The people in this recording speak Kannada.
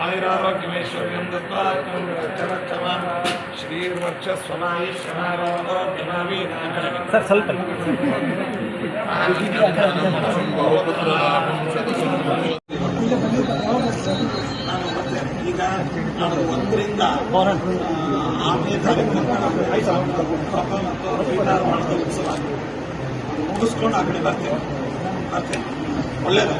ஆயிராரோக்கியமேஸ்வரியம் தத்வாக்கியம் ஸ்ரீர்வர்ச்சஸ்வனாயீஸ்வனாரோதரோ ಸ್ವಲ್ಪ ನಾನು ಒಂದರಿಂದ ಆರನೇ ತಾರೀಕು ಪ್ರಕರಣ ಉತ್ಸವ ಮುಗಿಸ್ಕೊಂಡು ಆ ಕಡೆ ಬರ್ತೇನೆ. ಬರ್ತೇನೆ ಒಳ್ಳೇದು.